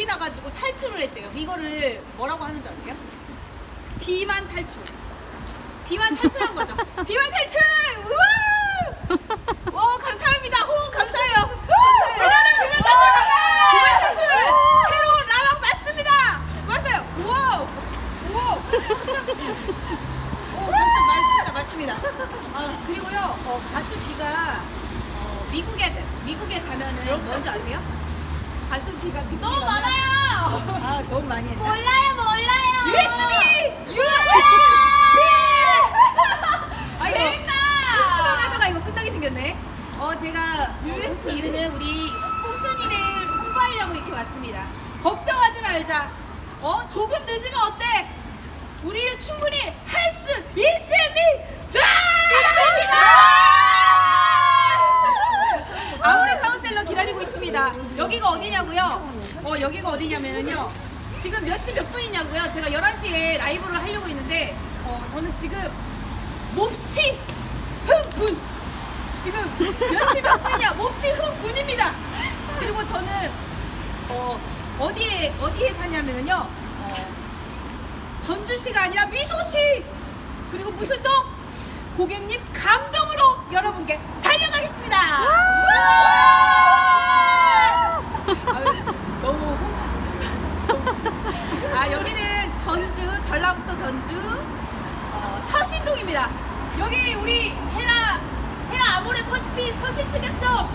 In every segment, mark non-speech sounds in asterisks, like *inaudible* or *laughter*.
불이 나가지고 탈출을 했대요. 이거를 뭐라고 하는지 아세요? 비만 탈출. 비만 탈출한 거죠. *laughs* 비만 탈출! 우와! 와 감사합니다. 호응 감사해요. 감사해요. 비만 탈출! 새로운 라방 맞습니다. 맞아요. 우와! 우와! 오, 맞습니다. 맞습니다. 아, 그리고요, 어, 가수비가 어, 미국에, 미국에 가면은 뭔지 아세요? 미국에 너무 많아요. 아, 너무 많이 했다. 몰라요, 몰라요. USB! 아, 이거 재밌다. 하다가 이거 끝나게 생겼네. 어, 제가 그 이유는 우리 홍순이를 홍보하려고 이렇게 왔습니다. 걱정하지 말자. 어, 조금 늦으면 어때? 우리는 충분히 할 수 있습니다! 아무래 카운셀러 여기가 어디냐고요? 어, 여기가 어디냐면요. 지금 몇 시 몇 분이냐고요? 제가 11시에 라이브를 하려고 했는데, 어, 저는 지금 몹시 흥분! 지금 몇 시 몇 분이냐? *laughs* 몹시 흥분입니다! 그리고 저는, 어, 어디에, 어디에 사냐면요. 어, 전주시가 아니라 미소시! 그리고 무슨 동? 고객님 감동으로 여러분께 달려가겠습니다! 아유, 너무 홍- 아 여기는 전주 전라북도 전주 어, 서신동입니다. 여기 우리 헤라 헤라 아모레 퍼시피 서신 특약점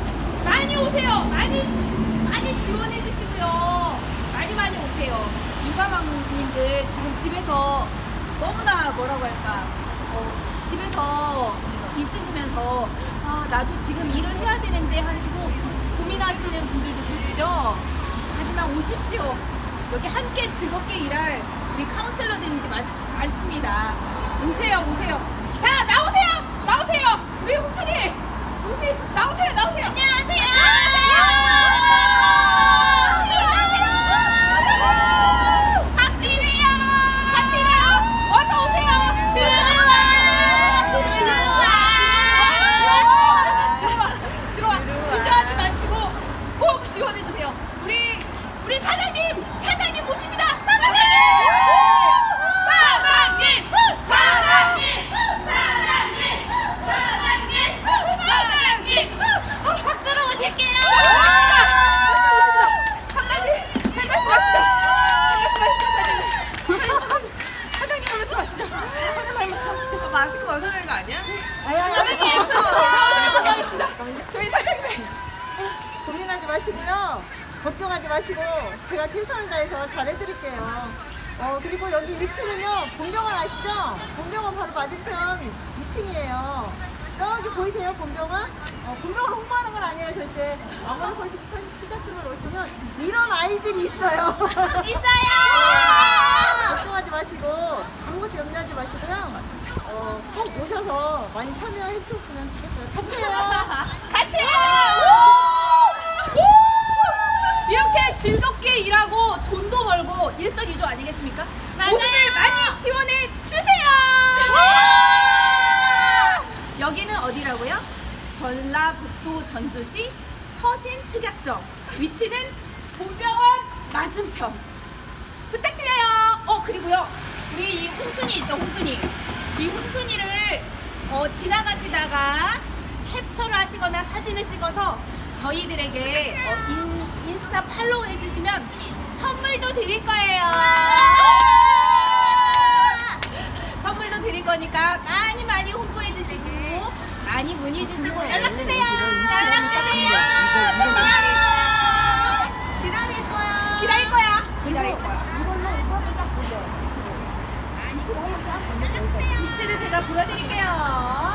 많이 오세요. 많이 지, 많이 지원해 주시고요. 많이 많이 오세요. 육아망님들 지금 집에서 너무나 뭐라고 할까 어, 집에서 있으시면서 아 나도 지금 일을 해야 되는데 하시고 고민하시는 분들도 계시죠. 하지만 오십시오. 여기 함께 즐겁게 일할 우리 카운셀러들이 많, 많습니다. 오세요, 오세요. 자, 나오세요! 나오세요! 우리 홍순이! 홍순이, 나오세요, 나오세요! 안녕하세요! 같이 일해요! 같이 일해요! 어서 오세요! 들어와! 들어와! 들어와! 들어와! 주저하지 마시고 꼭 지원해주세요. 우리, 우리 사장님! 사장님 모십니다! 사장님! 사장님! 사장님! 사장님! 사장님! 사장님! 박수로 오실게요! 오십니다! 한 가지, 한 말씀 하시죠! 한 말씀 하시죠, 사장님! 사장님, 한 말씀 하시죠! 한 말씀 하시죠! 마스크 벗어야 되는 거 아니야? 건강하겠습니다. 저희 사장님. 고민하지 마시고요. 걱정하지 마시고 제가 최선을 다해서 잘해드릴게요. 어, 그리고 여기 위치는요. 본병원 아시죠? 본병원 바로 맞은편 2층이에요. 저기 보이세요? 본병원? 어, 본병원 홍보하는 건 아니에요. 절대. 아무리 보시고 사실 투자팀을 오시면 이런 아이들이 있어요. *laughs* 있어요. 걱정하지 마시고 아무것도 염려하지 마시고요. 어, 꼭 오셔서 많이 참여해 주셨으면 좋겠어요. 같이 해요. *laughs* 같이 해요! 즐겁게 일하고 돈도 벌고 일석이조 아니겠습니까? 모두들 많이 지원해 주세요! 여기는 어디라고요? 전라북도 전주시 서신 특약점 위치는 본병원 맞은편 부탁드려요. 어 그리고요 우리 이 홍순이 있죠 홍순이 이 홍순이를 어, 지나가시다가 캡처를 하시거나 사진을 찍어서 저희들에게 어, 인, 인스타 팔로우 해주시면 선물도 드릴 거예요. 선물도 드릴 거니까 많이 많이 홍보해 주시고 많이 문의해 주시고 연락 주세요. 연락 주세요. 기다릴 거야. 기다릴 거야. 기다릴 거야. 위치를 제가 보여드릴게요.